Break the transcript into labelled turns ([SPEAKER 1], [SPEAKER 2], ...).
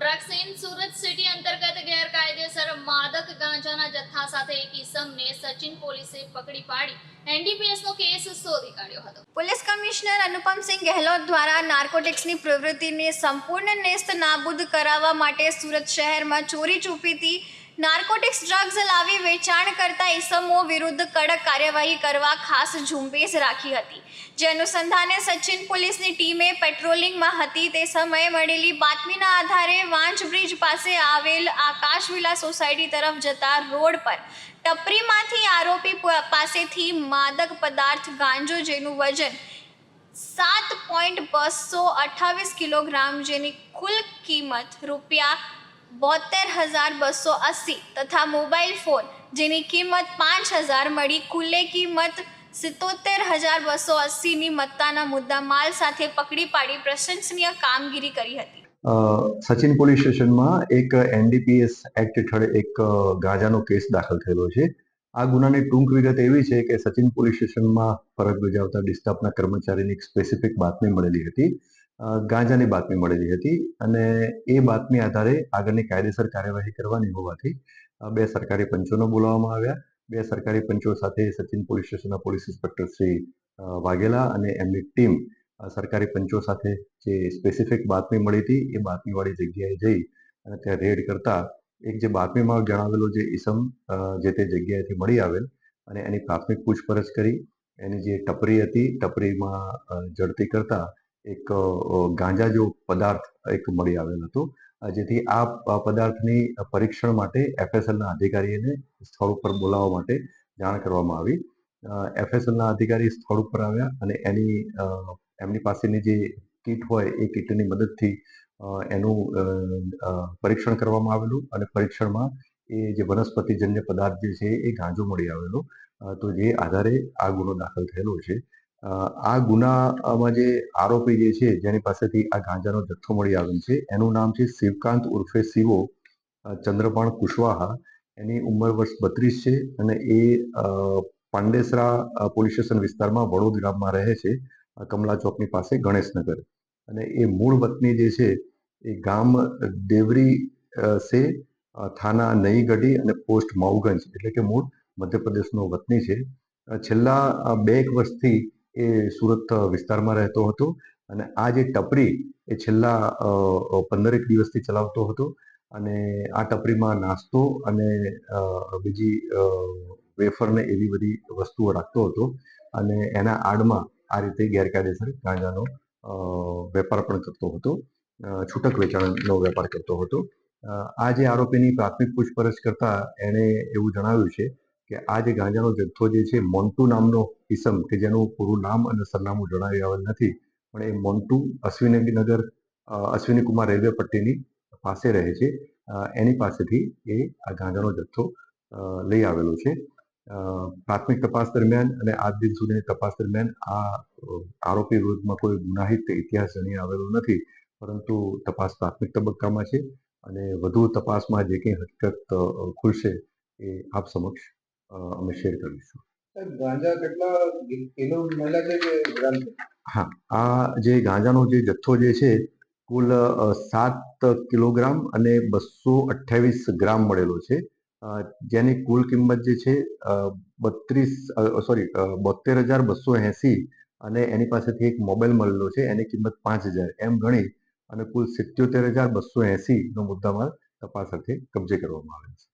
[SPEAKER 1] Drugs Surat city અંતર્ગત ગેરકાયદેસર માદક ગાંજાના જથ્થા સાથે એક સચિન પોલીસે પકડી પાડી એનડીપીએસનો કેસ શોધી કાઢ્યો હતો.
[SPEAKER 2] પોલીસ કમિશનર અનુપમસિંહ ગેહલોત દ્વારા નાર્કોટિક્સની પ્રવૃત્તિને સંપૂર્ણ નેસ્ત નાબૂદ કરાવવા માટે સુરત શહેરમાં ચોરી ચૂપીથી નાર્કોટિક્સ ડ્રગ્સ લાવી વેચાણ કરતા ઇસમો વિરુદ્ધ કડક કાર્યવાહી કરવા ખાસ ઝુંબેશ રાખી હતી. જે અનુસંધાને સચિન પોલીસની ટીમે પેટ્રોલિંગમાં હતી તે સમયે મળેલી બાતમીના આધારે વાંચ બ્રિજ પાસે આવેલ આકાશવિલા સોસાયટી તરફ જતા રોડ પર ટપરીમાંથી આરોપી પાસેથી માદક પદાર્થ ગાંજો જેનું વજન સાત પોઈન્ટ બસો અઠ્ઠાવીસ કિલોગ્રામ જેની કુલ કિંમત રૂપિયા બોતેર હજાર બસો અસી તથા મોબાઈલ ફોન, જેની કિંમત પાંચ હજાર મળી કુલ્લે કિંમત સિત્તોતેર હજાર બસો અસીની મત્તાના મુદ્દા માલ સાથે પકડી પાડી પ્રશંસનીય કામગીરી કરી હતી.
[SPEAKER 3] સચિન પોલીસ સ્ટેશનમાં એક એનડીપીએસ એક્ટ હેઠળ એક ગાજાનો કેસ દાખલ થયેલો છે. આ ગુનાની ટૂંક વિગત એવી છે કે સચિન પોલીસ સ્ટેશનમાં ફરજ બજાવતા ડિસ્ટાફના કર્મચારીની એક સ્પેસિફિક બાતમી મળેલી હતી. ગાંજાની બાતમી મળેલી હતી અને એ બાતમી આધારે આગળની કાયદેસર કાર્યવાહી કરવાની હોવાથી બે સરકારી પંચોને બોલાવવામાં આવ્યા. બે સરકારી પંચો સાથે સચિન પોલીસ સ્ટેશનના પોલીસ ઇન્સ્પેક્ટર શ્રી વાઘેલા અને એમની ટીમ સરકારી પંચો સાથે જે સ્પેસિફિક બાતમી મળી હતી, એ બાતમીવાળી જગ્યાએ જઈ અને ત્યાં રેડ કરતા એક જે બાતમીમાં જણાવેલો જે ઈસમ જે તે જગ્યાએથી મળી આવેલ અને એની પ્રાથમિક પૂછપરછ કરી. એની જે ટપરી હતી, ટપરીમાં ઝડપી કરતા એક ગાંજા જેવો પદાર્થ એક મળી આવેલ હતો. જેથી આ પદાર્થની પરીક્ષણ માટે એફએસએલના અધિકારીને સ્થળ ઉપર બોલાવવા માટે જાણ કરવામાં આવી. એફએસએલના અધિકારી સ્થળ ઉપર આવ્યા અને એની એમની પાસેની જે કીટ હોય એ કીટની મદદથી એનું પરીક્ષણ કરવામાં આવેલું અને પરીક્ષણમાં એ જે વનસ્પતિજન્ય પદાર્થ જે છે એ ગાંજો મળી આવેલો. તો જે આધારે આ ગુનો દાખલ થયેલો છે. આ ગુનામાં જે આરોપી જે છે, જેની પાસેથી આ ગાંજાનો જથ્થો મળી આવેલ છે, એનું નામ છે શિવકાંત ઉર્ફે શિવો ચંદ્રપાણ કુશવાહા. એની ઉંમર વર્ષ બત્રીસ છે અને એ પાંડેસરા પોલીસ સ્ટેશન વિસ્તારમાં વડોદ ગામમાં રહે છે કમલા ચોકની પાસે ગણેશનગર. અને એ મૂળ વતની જે છે, એ ગામ દેવરી સે થાના નઈગઢી અને પોસ્ટ માઉગંજ એટલે કે મૂળ મધ્યપ્રદેશનો વતની છે. છેલ્લા બે એક વર્ષથી એ સુરત વિસ્તારમાં રહેતો હતો અને આ જે ટપરી એ છેલ્લા પંદરેક દિવસથી ચલાવતો હતો અને આ ટપરીમાં નાસ્તો અને બીજી વેફરને એવી બધી વસ્તુઓ રાખતો હતો અને એના આડમાં આ રીતે ગેરકાયદેસર ગાંજાનો વેપાર પણ કરતો હતો છૂટક વેચાણનો વેપાર કરતો હતો. આ જે આરોપીની પ્રાથમિક પૂછપરછ કરતા એણે એવું જણાવ્યું છે કે આ જે ગાંજાનો જથ્થો જે છે, મોન્ટુ નામનો કિસમ કે જેનું પૂરું નામ અને સરનામું જણાવી આવેલ નથી, પણ એ મોન્ટુ અશ્વિનીનગર અશ્વિની કુમાર રેલવે પટ્ટીની પાસે રહે છે. એની પાસેથી એ આ ગાંજાનો જથ્થો લઈ આવેલો છે. પ્રાથમિક તપાસ દરમિયાન અને આજ દિન સુધીની તપાસ દરમિયાન આ આરોપી વિરુદ્ધમાં કોઈ ગુનાહિત ઇતિહાસ જણી આવેલો નથી, પરંતુ તપાસ પ્રાથમિક તબક્કામાં છે અને વધુ તપાસમાં જે કંઈ હકીકત ખુલશે એ આપ સમક્ષ અમે શેર કરીશું.
[SPEAKER 4] ગાંજા કેટલા કિલો મળ્યા છે કે ગ્રામ
[SPEAKER 3] હા આ જે ગાંજાનો જે જથ્થો જે છે કુલ સાત કિલોગ્રામ અને બસો અઠ્યાવીસ ગ્રામ મળેલો છે. જેની કુલ કિંમત જે છે બત્રીસ સોરી બોતેર હજાર બસો એંસી અને એની પાસેથી એક મોબાઈલ મળેલો છે એની કિંમત પાંચ હજાર. એમ ગણી અને કુલ સિત્યોતેર હજાર બસો એંસી નો મુદ્દામાલ તપાસ અર્થે કબજે કરવામાં આવેલ છે.